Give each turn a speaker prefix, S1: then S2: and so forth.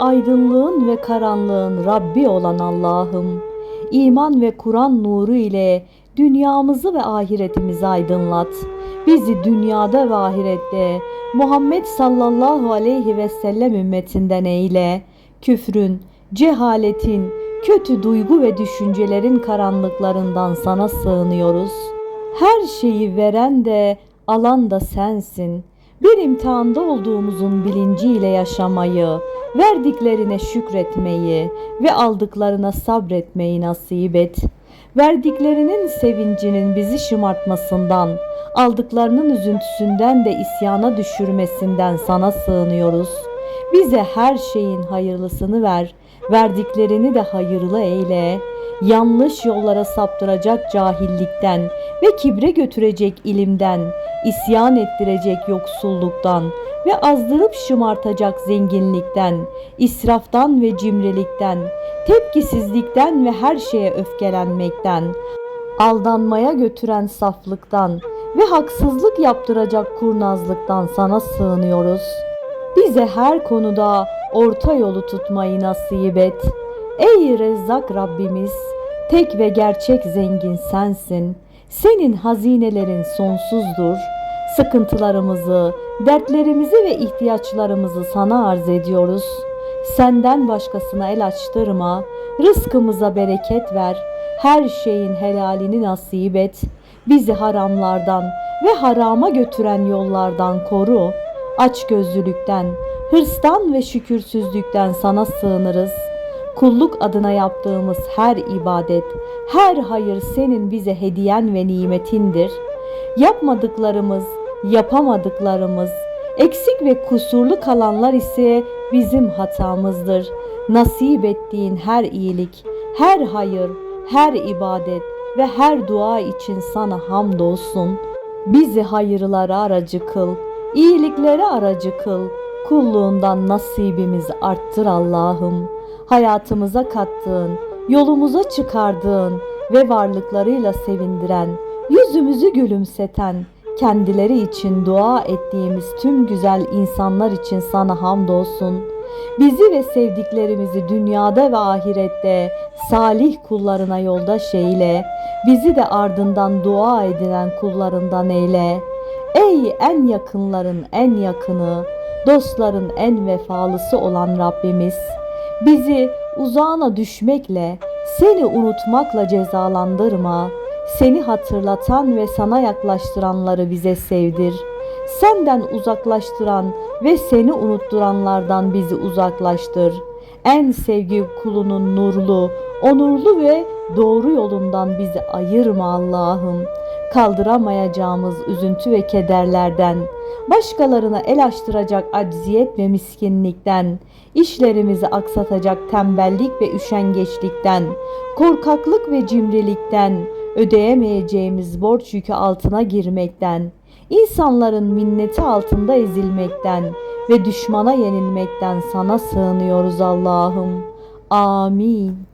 S1: aydınlığın ve karanlığın Rabbi olan Allah'ım, iman ve Kur'an nuru ile dünyamızı ve ahiretimizi aydınlat. Bizi dünyada ve ahirette Muhammed sallallahu aleyhi ve sellem ümmetinden eyle. Küfrün, cehaletin, kötü duygu ve düşüncelerin karanlıklarından sana sığınıyoruz. Her şeyi veren de alan da sensin. Bir imtihanda olduğumuzun bilinciyle yaşamayı, verdiklerine şükretmeyi ve aldıklarına sabretmeyi nasip et. Verdiklerinin sevincinin bizi şımartmasından, aldıklarının üzüntüsünden de isyana düşürmesinden sana sığınıyoruz. Bize her şeyin hayırlısını ver, verdiklerini de hayırlı eyle. Yanlış yollara saptıracak cahillikten ve kibre götürecek ilimden, isyan ettirecek yoksulluktan ve azdırıp şımartacak zenginlikten, israftan ve cimrilikten, tepkisizlikten ve her şeye öfkelenmekten, aldanmaya götüren saflıktan ve haksızlık yaptıracak kurnazlıktan sana sığınıyoruz. Bize her konuda orta yolu tutmayı nasip et. Ey Rezzak Rabbimiz, tek ve gerçek zengin sensin. Senin hazinelerin sonsuzdur. Sıkıntılarımızı, dertlerimizi ve ihtiyaçlarımızı sana arz ediyoruz. Senden başkasına el açtırma, rızkımıza bereket ver, her şeyin helalini nasip et. Bizi haramlardan ve harama götüren yollardan koru. Açgözlülükten, hırstan ve şükürsüzlükten sana sığınırız. Kulluk adına yaptığımız her ibadet, her hayır senin bize hediyen ve nimetindir. Yapmadıklarımız, yapamadıklarımız, eksik ve kusurlu kalanlar ise bizim hatamızdır. Nasip ettiğin her iyilik, her hayır, her ibadet ve her dua için sana hamdolsun. Bizi hayırlara aracı kıl, iyiliklere aracı kıl. Kulluğundan nasibimizi arttır Allah'ım. Hayatımıza kattığın, yolumuza çıkardığın ve varlıklarıyla sevindiren, yüzümüzü gülümseten, kendileri için dua ettiğimiz tüm güzel insanlar için sana hamdolsun. Bizi ve sevdiklerimizi dünyada ve ahirette salih kullarına yoldaş eyle. Bizi de ardından dua edilen kullarından eyle. Ey en yakınların en yakını, dostların en vefalısı olan Rabbimiz, bizi uzağına düşmekle, seni unutmakla cezalandırma. Seni hatırlatan ve sana yaklaştıranları bize sevdir. Senden uzaklaştıran ve seni unutturanlardan bizi uzaklaştır. En sevgi kulunun nurlu, onurlu ve doğru yolundan bizi ayırma Allah'ım. Kaldıramayacağımız üzüntü ve kederlerden, başkalarına el açtıracak acziyet ve miskinlikten, işlerimizi aksatacak tembellik ve üşengeçlikten, korkaklık ve cimrilikten, ödeyemeyeceğimiz borç yükü altına girmekten, insanların minneti altında ezilmekten ve düşmana yenilmekten sana sığınıyoruz Allah'ım. Amin.